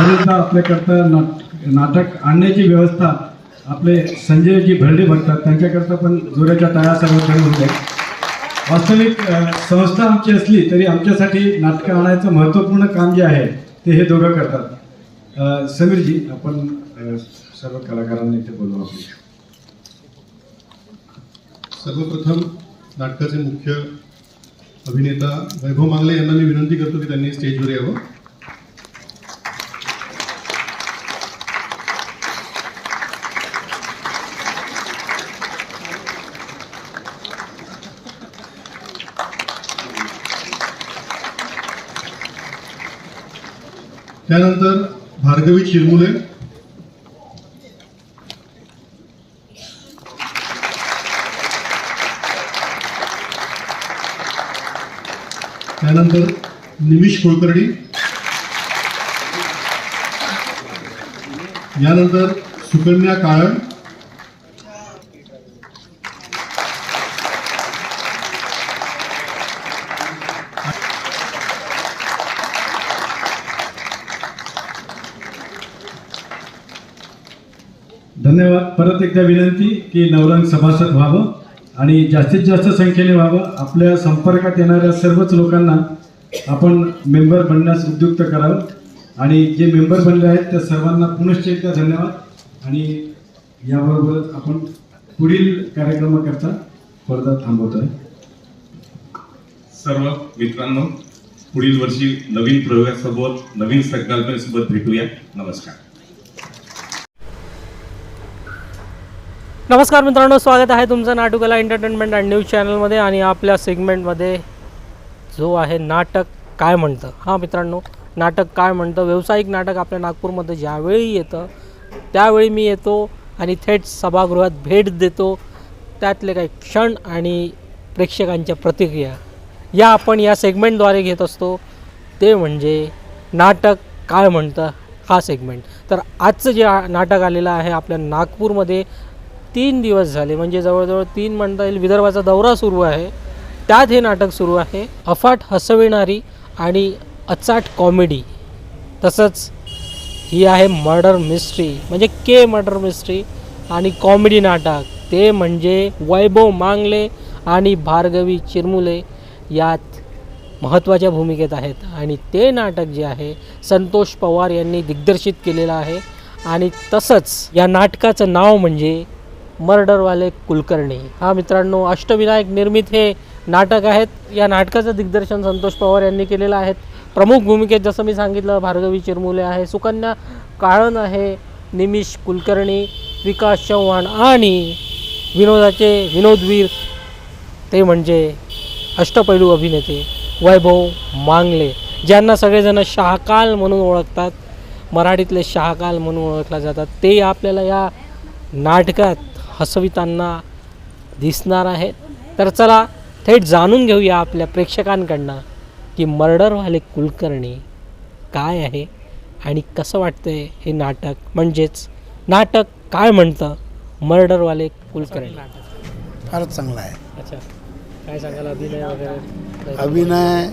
बरेचदा आपल्याकरता नाट नाटक आणण्याची व्यवस्था आपले संजयजी भरडे भरतात. त्यांच्याकरता पण जोराच्या टाळ्या सर्वकडे होत आहेत. वास्तविक संस्था आमची असली तरी आमच्यासाठी नाटकं आणायचं महत्त्वपूर्ण काम जे आहे ते हे दोघं करतात. समीरजी आपण सर्व कलाकारांनी इथे बोलू सर्वप्रथम नाटकाचे मुख्य अभिनेता वैभव मांगले यांना मी विनंती करतो की त्यांनी स्टेजवर यावं. त्यानंतर भार्गवी चिरमुले त्यानंतर निमिष कुलकर्णी. यानंतर सुकन्या काळण धन्यवाद परत एकदा विनंती की नवरंग सभासद व्हावं आणि जास्तीत जास्त संख्येने व्हावं. आपल्या संपर्कात येणाऱ्या सर्वच लोकांना आपण मेंबर बनण्यास उद्युक्त करावं. आणि जे मेंबर बनले आहेत त्या सर्वांना पुनश्च एकदा धन्यवाद. आणि याबरोबर आपण पुढील कार्यक्रमाकरता थांबवतो थांबवतोय. सर्व मित्रांनो पुढील वर्षी नवीन प्रयोगासोबत नवीन संकल्पनेसोबत भेटूया. नमस्कार. नमस्कार मित्रांनो स्वागत आहे तुमचं नाटुकला एंटरटेनमेंट अँड न्यूज चॅनलमध्ये आणि आपल्या सेगमेंटमध्ये जो आहे नाटक काय म्हणतं. हां मित्रांनो नाटक काय म्हणतं? व्यावसायिक नाटक आपल्या नागपूरमध्ये ज्यावेळी येतं त्यावेळी मी येतो आणि थेट सभागृहात भेट देतो. त्यातले काही क्षण आणि प्रेक्षकांच्या प्रतिक्रिया या आपण या सेगमेंटद्वारे घेत असतो. ते म्हणजे नाटक काय म्हणतं हा सेगमेंट तर आजचं जे नाटक आलेलं आहे आपल्या नागपूरमध्ये तीन दिवस झाले म्हणजे जवळजवळ तीन म्हणता येईल विदर्भाचा दौरा सुरू आहे. त्यात हे नाटक सुरू आहे. अफाट हसविणारी आणि अचाट कॉमेडी. तसंच ही आहे मर्डर मिस्ट्री म्हणजे के मर्डर मिस्ट्री आणि कॉमेडी नाटक. ते म्हणजे वैभव मांगले आणि भार्गवी चिरमुले यात महत्त्वाच्या भूमिकेत आहेत. आणि ते नाटक जे आहे संतोष पवार यांनी दिग्दर्शित केलेलं आहे. आणि तसंच या नाटकाचं नाव म्हणजे मर्डरवाले कुलकर्णी. हा मित्रांनो अष्टविनायक निर्मित हे नाटक आहेत. या नाटकाचं दिग्दर्शन संतोष पवार यांनी केलेलं आहे. प्रमुख भूमिकेत जसं मी सांगितलं भार्गवी चिरमुले आहे सुकन्या काळण आहे निमिष कुलकर्णी विकास चव्हाण आणि विनोदाचे विनोदवीर ते म्हणजे अष्टपैलू अभिनेते वैभव मांगले ज्यांना सगळेजण शाहकाल म्हणून ओळखतात. मराठीतले शाहकाल म्हणून ओळखला जातात. ते आपल्याला या नाटकात हसवितांना दिसणार आहेत. तर चला थेट जाणून घेऊया आपल्या प्रेक्षकांकडनं की मर्डरवाले कुलकर्णी काय आहे आणि कसं वाटतंय हे नाटक. म्हणजेच नाटक काय म्हणतं मर्डरवाले कुलकर्णी? फारच चांगला आहे. अच्छा. काय सांगाल? अभिनय वगैरे? अभिनय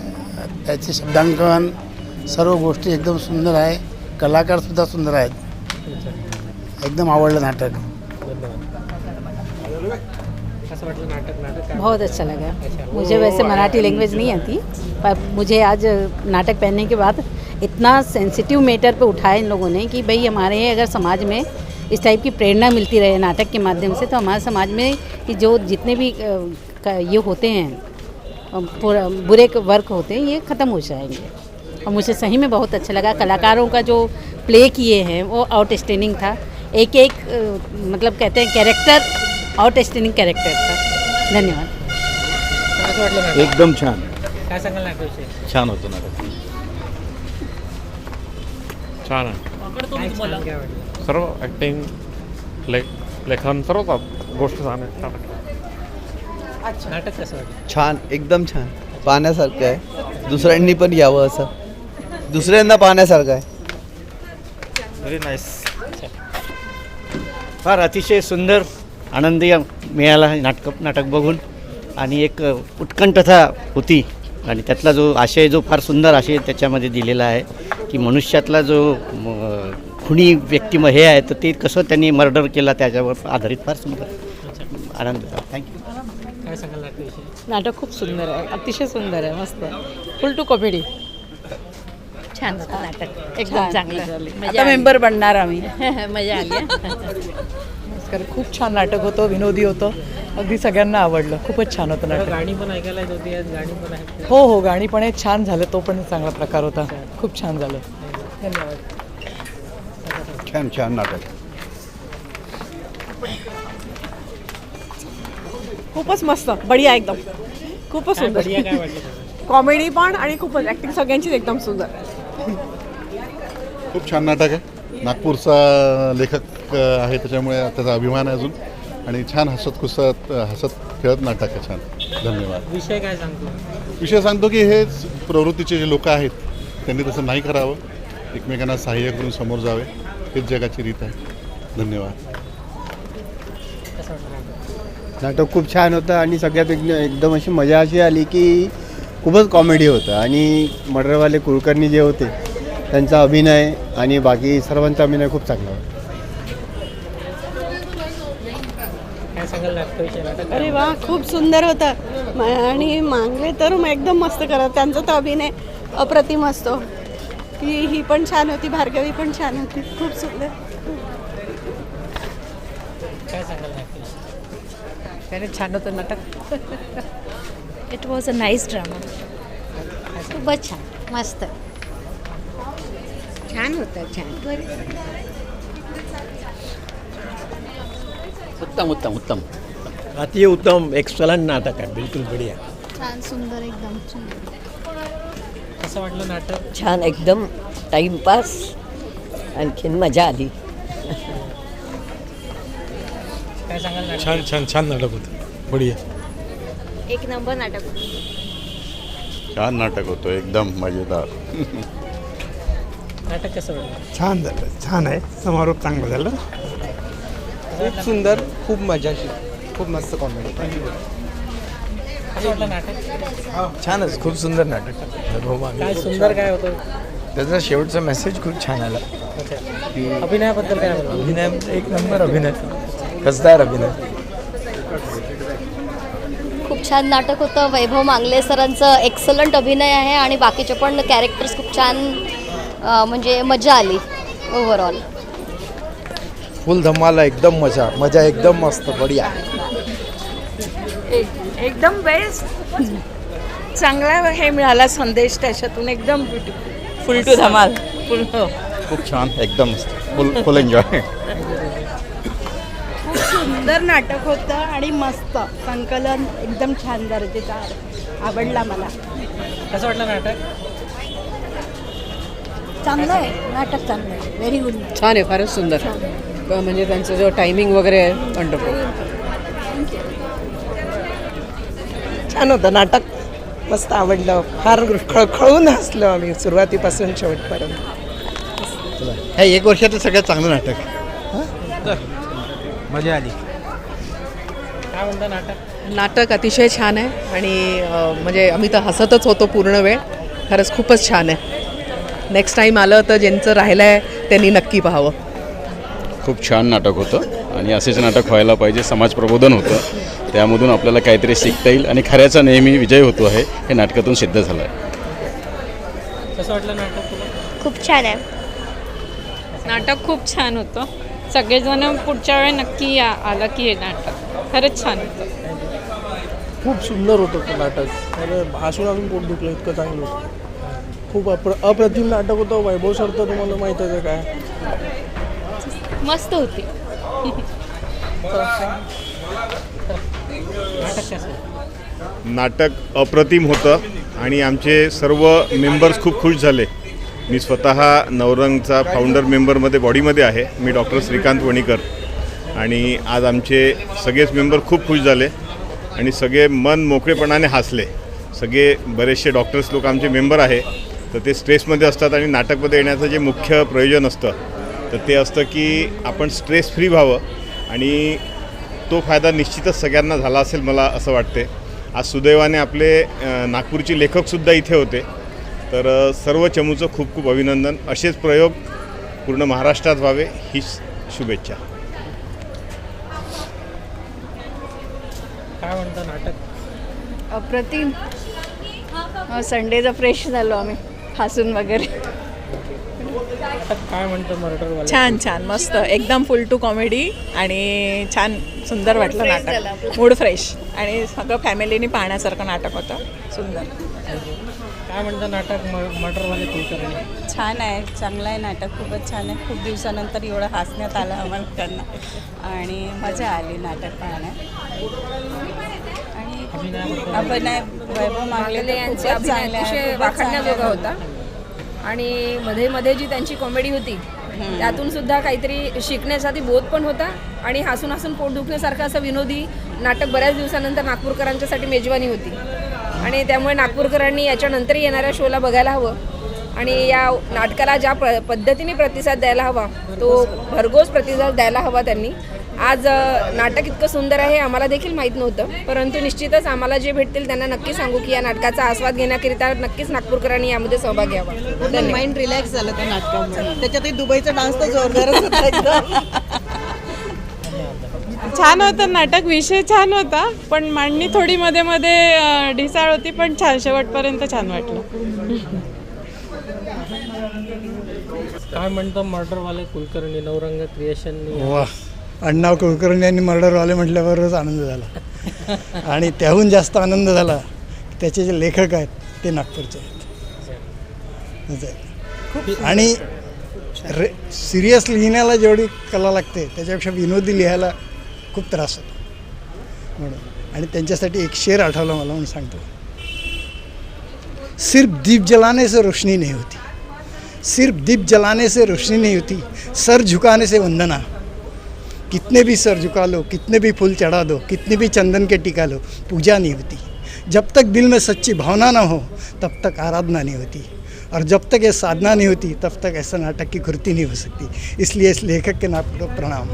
त्याचे शब्दांकन सर्व गोष्टी एकदम सुंदर आहे. कलाकारसुद्धा सुंदर आहेत. एकदम आवडलं नाटक. बहुत अच्छा लगा। मुझे वैसे मराठी लैंग्वेज नहीं आती, पर मुझे आज नाटक पहनने के बाद इतना सेंसिटिव मैटर पे उठाया इन लोगों ने कि भाई हमारे अगर समाज में इस टाइप की प्रेरणा मिलती रहे नाटक के माध्यम से तो हमारे समाज में कि जो जितने भी ये होते हैं बुरे वर्क होते हैं, ये ख़त्म हो जाएँगे। और मुझे सही में बहुत अच्छा लगा। कलाकारों का जो प्ले किए हैं, वो आउटस्टैंडिंग था। एक एक मतलब कहते हैं कैरेक्टर आउटस्टैंडिंग कैरेक्टर था धन्यवाद. कसं वाटलं नाटक एकदम छान. काय सांगाल नाटकाविषयी छान होतं नाटक छान आहे. काय छान काय वाटलं सर्व ॲक्टिंग ले लेखन सर्व गोष्टी छान आहेत नाटक कसं वाटलं? छान एकदम छान. पाहण्यासारखं आहे. दुसऱ्यांनी पण यावं असं. दुसऱ्यांदा पाहण्यासारखं आहे. व्हेरी नाईस फार अतिशय सुंदर आनंदी मिळाला नाटक नाटक बघून आणि एक उत्कंठता होती. आणि त्यातला जो आशय जो फार सुंदर आशय त्याच्यामध्ये दिलेला आहे की मनुष्यातला जो म, खुनी व्यक्ती हे आहे तर ते कसं त्यांनी मर्डर केला त्याच्यावर आधारित फार सुंदर आनंद झाला थँक्यू काय सांगाल नाटक खूप सुंदर आहे. अतिशय सुंदर आहे. मस्त फुल टू कॉमेडी छान होतं नाटक. एकदम चांगलं. आता मेंबर बनणार आम्ही. मजा आली. कारण खूप छान नाटक होतं विनोदी होतं. अगदी सगळ्यांना आवडलं. खूपच छान होतं नाटक. गाणी पण ऐकायला येत होती आज गाणी पण आहेत. हो हो गाणी पण आहेत. छान झालं तो पण चांगला प्रकार होता. खूप छान झालं. धन्यवाद. छान छान नाटक. खूपच मस्त. बढिया एकदम. खूपच तुम्हाला? कॉमेडी पण आणि खूपच. ॲक्टिंग सगळ्यांचीच एकदम सुंदर. खूप छान नाटक आहे. नागपूरचा लेखक अ, आहे त्याच्यामुळे त्याचा अभिमान आहे अजून. आणि छान हसत खुसत हसत खेळत नाटक आहे छान. धन्यवाद. विषय काय सांगतो? विषय सांगतो की हेच प्रवृत्तीचे जे लोक आहेत त्यांनी तसं नाही करावं. एकमेकांना सहाय्य करून समोर जावे. हेच जगाची रीत आहे. धन्यवाद. नाटक? नाटक खूप छान होतं आणि सगळ्यात एक- एकदम अशी मजा अशी आली की खूपच कॉमेडी होतं. आणि मर्डरवाले कुलकर्णी जे होते त्यांचा अभिनय आणि बाकी सर्वांचा अभिनय खूप चांगला होता. अरे वा खूप सुंदर होतं. आणि मांगले तर मग एकदम मस्त करत त्यांचा तर अभिनय अप्रतिम असतो. ही ही पण छान होती भार्गवी पण छान होती. खूप सुंदर. काय सांगाल नाटकाविषयी त्याने छान होतं नाटक. It was a nice drama खूपच छान. मस्त. छान होतं छान. उत्तम उत्तम उत्तम. अति उत्तम एक्सलंट नाटक आहे. बिलकुल बढिया. छान सुंदर एकदम. कसं वाटलं नाटक? छान एकदम टाइमपास आणखीन मजा आली. काय सांगाल नाटक? छान छान छान नाटक होतं. बढिया. एक नंबर नाटक छान नाटक होतं एकदम मजेदार. नाटक कसं वाटलं? छान झालं. छान आहे. समारोप चांगला झाला. खूप सुंदर खूप मजाशीर खूप मस्त कॉमेडी नाटक? छानच खूप सुंदर नाटक. काय सुंदर काय होतं? त्याचा शेवटचा मेसेज खूप छान आला. अभिनयाबद्दल काय अभिनय एक नंबर अभिनय. कसदार अभिनय. खूप छान नाटक होतं. वैभव मांगले सरांचं एक्सलंट अभिनय आहे आणि बाकीचे पण कॅरेक्टर्स खूप छान म्हणजे मजा आली ओव्हरऑल फुल धमाला एकदम मजा मजा एकदम मस्त बढिया. एकदम बेस्ट चांगला हे मिळाला संदेश त्याच्यातून एकदम फुल टू धमाल. फुल खूप छान एकदम फुल फुल एन्जॉय खूप सुंदर नाटक होतं आणि मस्त. संकलन एकदम छान दर्जेचं आहे. आवडला मला. कसं वाटलं नाटक? चांगलं आहे नाटक चांगलं आहे. व्हेरी गुड छान आहे फारच सुंदर. म्हणजे त्यांचं जो टायमिंग वगैरे आहे वंडरफुल छान होतं नाटक. मस्त आवडलं. फार खळखळून हसलो आम्ही सुरुवातीपासून शेवटपर्यंत. हे एक वर्षातलं सगळ्यात चांगलं नाटक. मजा आली. काय म्हणतं नाटक? नाटक अतिशय छान आहे आणि म्हणजे आम्ही तर हसतच होतो पूर्ण वेळ. खरंच खूपच छान आहे. नेक्स्ट टाईम आलं तर ज्यांचं राहिलं आहे त्यांनी नक्की पाहावं. खूप छान नाटक होतं आणि असेच नाटक व्हायला पाहिजे समाज प्रबोधन होतं. त्यामधून आपल्याला काहीतरी शिकता येईल आणि खऱ्याचा नेहमी विजय होतो आहे हे नाटकातून सिद्ध झालं आहे. कसं वाटलं नाटक तुला खूप छान आहे. नाटक खूप छान होतं. सगळेजण पुढच्या वेळी नक्की या आलं की हे नाटक. खरंच छान होतं. खूप सुंदर होतं ते नाटक. अरे भाषण अजून पोट दुखलं इतकं चांगलं होतं. खूप अप्र अप्रतिम नाटक होतं. वैभव सर तर तुम्हाला माहीतच आहे काय. मस्त होती. नाटक अप्रतिम होतं आणि आमचे सर्व मेंबर्स खूप खुश झाले. मी स्वतः नवरंगचा फाउंडर मेंबरमध्ये बॉडीमध्ये आहे. मी डॉक्टर श्रीकांत वणीकर. आणि आज आमचे सगळेच मेंबर खूप खुश झाले आणि सगळे मन मोकळेपणाने हसले. सगळे बरेचसे डॉक्टर्स लोक आमचे मेंबर आहे. तर ते स्ट्रेसमध्ये असतात आणि नाटकमध्ये येण्याचं जे मुख्य प्रयोजन असतं तर ते असतं की आपण स्ट्रेस फ्री व्हावं आणि तो फायदा निश्चितच सगळ्यांना झाला असेल मला असं वाटते आज सुदैवाने आपले नागपूरचे लेखकसुद्धा इथे होते. तर सर्व चमूचं खूप खूप अभिनंदन. असेच प्रयोग पूर्ण महाराष्ट्रात व्हावे ही शुभेच्छा. काय म्हणतं नाटक? अप्रतिम. संडेचा फ्रेश झालो आम्ही हसून वगैरे. काय म्हणतं मर्डरवाले? छान छान मस्त. एकदम फुल टू कॉमेडी आणि छान सुंदर वाटलं नाटक. मूड फ्रेश आणि सगळं फॅमिलीने पाहण्यासारखं नाटक होतं. सुंदर. काय म्हणतं नाटक मर्डरवाले कुलकर्णी छान आहे. चांगलं आहे नाटक. खूपच छान आहे. खूप दिवसानंतर एवढं हसण्यात आलं आम्हाला त्यांना. आणि मजा आली नाटक पाहण्यात. आणि अभिनय वैभव मागले यांचे अभिनय अतिशय होता. आणि मध्ये मध्ये जी त्यांची कॉमेडी होती त्यातून सुद्धा काहीतरी शिकण्यासाठी बोध पण होता आणि हसून हसून पोट दुखण्यासारखं असं विनोदी नाटक बऱ्याच दिवसानंतर नागपूरकरांच्यासाठी मेजवानी होती. आणि त्यामुळे नागपूरकरांनी याच्यानंतर येणाऱ्या शोला बघायला हवं आणि या नाटकाला ज्या प पद्धतीने प्रतिसाद द्यायला हवा तो भरघोस प्रतिसाद द्यायला हवा त्यांनी. आज नाटक इतकं सुंदर आहे हे आम्हाला देखील माहीत नव्हतं. परंतु निश्चितच आम्हाला जे भेटतील त्यांना नक्की सांगू की या नाटकाचा आस्वाद घेण्याकरिता नक्कीच नागपूरकरांनी यामध्ये सहभाग घ्यावा. धन्यवाद. माइंड रिलॅक्स झालं त्या नाटकामुळे. त्याच्यातही दुबईचा डान्स तर जोरदारच होता एकदम. छान होतं नाटक विषय छान होता पण मांडणी थोडी मध्ये मध्ये ढिसाळ होती पण छान शेवटपर्यंत छान वाटलं. काय म्हणतं मर्डरवाले कुलकर्णी नवरंग क्रिएशननी? अण्णाव अण्णा कुलकर्णी यांनी मर्डरवाले म्हटल्यावरच आनंद झाला. आणि त्याहून जास्त आनंद झाला त्याचे जे लेखक आहेत ते नागपूरचे आहेत. आणि रे सिरियस लिहिण्याला जेवढी कला लागते त्याच्यापेक्षा विनोदी लिहायला खूप त्रास होतो. म्हणून. आणि त्यांच्यासाठी एक शेर आठवला मला म्हणून सांगतो. सिर्फ दीप जलाने से रोशनी नहीं होती. सिर्फ दीप जलाने से रोशनी नहीं होती. सर झुकाने से वंदना. कितने भी सर झुका लो कितने भी फूल चढ़ा दो कितने भी चंदन के टिका लो पूजा नहीं होती। जब तक दिल में सच्ची भावना ना हो तब तक आराधना नहीं होती। और जब तक ये साधना नहीं होती तब तक ऐसा नाटक की कृति नहीं हो सकती। इसलिए इस लेखक के नाम को प्रणाम।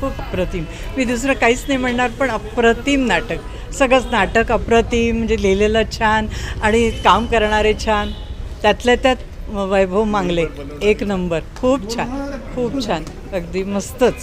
खूप अप्रतिम। मी दुसरं काहीच नाही म्हणणार पण अप्रतिम नाटक. सगळंच नाटक अप्रतिम म्हणजे लिहिलेलं छान आणि काम करणारे छान. त्यातल्या त्यात वैभव मांगले. एक नंबर. खूप छान. खूप छान. अगदी मस्तच.